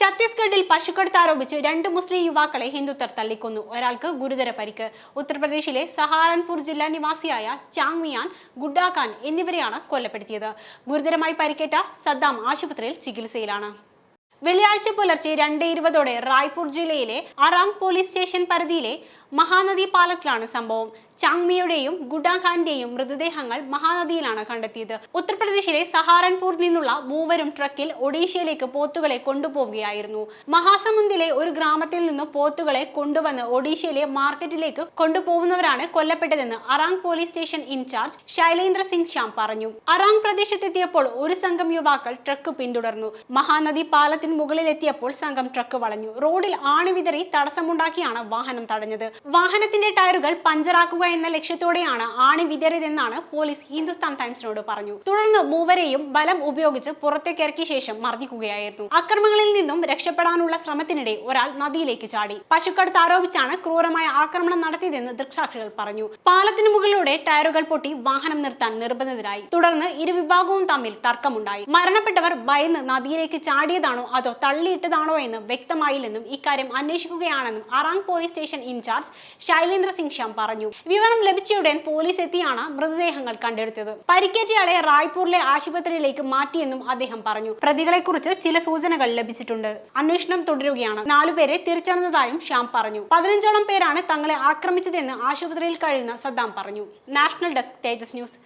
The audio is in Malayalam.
ഛത്തീസ്ഗഡിൽ പശുക്കടത്ത് ആരോപിച്ച് രണ്ട് മുസ്ലിം യുവാക്കളെ ഹിന്ദുത്വർ തല്ലിക്കൊന്നു ഒരാൾക്ക് ഗുരുതര പരിക്ക്. ഉത്തർപ്രദേശിലെ സഹാറൻപൂർ ജില്ലാ നിവാസിയായ ചാങ്മിയാൻ ഗുഡാഖാൻ എന്നിവരെയാണ് കൊല്ലപ്പെടുത്തിയത്. ഗുരുതരമായി പരിക്കേറ്റ സദ്ദാം ആശുപത്രിയിൽ ചികിത്സയിലാണ്. വെള്ളിയാഴ്ച പുലർച്ചെ രണ്ട് ഇരുപതോടെ റായ്പൂർ ജില്ലയിലെ അറാങ് പോലീസ് സ്റ്റേഷൻ പരിധിയിലെ മഹാനദി പാലത്തിലാണ് സംഭവം. ചാങ്മിയുടെയും ഗുഡാഖാന്റെയും മൃതദേഹങ്ങൾ മഹാനദിയിലാണ് കണ്ടെത്തിയത്. ഉത്തർപ്രദേശിലെ സഹാറൻപൂർ നിന്നുള്ള മൂവരും ട്രക്കിൽ ഒഡീഷയിലേക്ക് പോത്തുകളെ കൊണ്ടുപോവുകയായിരുന്നു. മഹാസമുന്ദിലെ ഒരു ഗ്രാമത്തിൽ നിന്ന് പോത്തുകളെ കൊണ്ടുവന്ന് ഒഡീഷയിലെ മാർക്കറ്റിലേക്ക് കൊണ്ടുപോകുന്നവരാണ് കൊല്ലപ്പെട്ടതെന്ന് Arang police station incharge Shailendra Singh Shyam പറഞ്ഞു. അറാങ് പ്രദേശത്തെത്തിയപ്പോൾ ഒരു സംഘം യുവാക്കൾ ട്രക്ക് പിന്തുടർന്നു. മഹാനദി പാലത്തിന് മുകളിലെത്തിയപ്പോൾ സംഘം ട്രക്ക് വളഞ്ഞു. റോഡിൽ ആണിവിതറി തടസ്സമുണ്ടാക്കിയാണ് വാഹനം തടഞ്ഞത്. വാഹനത്തിന്റെ ടയറുകൾ പഞ്ചറാക്കുക എന്ന ലക്ഷ്യത്തോടെയാണ് ആണി വിതറിയതെന്നാണ് പോലീസ് ഹിന്ദുസ്ഥാൻ ടൈംസിനോട് പറഞ്ഞു. തുടർന്ന് മൂവരെയും ബലം ഉപയോഗിച്ച് പുറത്തേക്കിറക്കിയ ശേഷം മർദ്ദിക്കുകയായിരുന്നു. അക്രമങ്ങളിൽ നിന്നും രക്ഷപ്പെടാനുള്ള ശ്രമത്തിനിടെ ഒരാൾ നദിയിലേക്ക് ചാടി. പശുക്കടുത്ത് ആരോപിച്ചാണ് ക്രൂരമായ ആക്രമണം നടത്തിയതെന്ന് ദൃക്സാക്ഷികൾ പറഞ്ഞു. പാലത്തിന് മുകളിലൂടെ ടയറുകൾ പൊട്ടി വാഹനം നിർത്താൻ നിർബന്ധിതരായി. തുടർന്ന് ഇരുവിഭാഗവും തമ്മിൽ തർക്കമുണ്ടായി. മരണപ്പെട്ടവർ ഭയന്ന് നദിയിലേക്ക് ചാടിയതാണോ അതോ തള്ളിയിട്ടതാണോ എന്ന് വ്യക്തമായില്ലെന്നും ഇക്കാര്യം അന്വേഷിക്കുകയാണെന്നും Arang police station incharge Shailendra Singh Shyam പറഞ്ഞു. വിവരം ലഭിച്ചയുടൻ പോലീസ് എത്തിയാണ് മൃതദേഹങ്ങൾ കണ്ടെടുത്തത്. പരിക്കേറ്റയാളെ റായ്പൂരിലെ ആശുപത്രിയിലേക്ക് മാറ്റിയെന്നും അദ്ദേഹം പറഞ്ഞു. പ്രതികളെ കുറിച്ച് ചില സൂചനകൾ ലഭിച്ചിട്ടുണ്ട്. അന്വേഷണം തുടരുകയാണ്. നാലുപേരെ തിരിച്ചറിഞ്ഞതായും ശ്യാം പറഞ്ഞു. പതിനഞ്ചോളം പേരാണ് തങ്ങളെ ആക്രമിച്ചതെന്ന് ആശുപത്രിയിൽ കഴിയുന്ന സദ്ദാം പറഞ്ഞു. National desk Tejas news.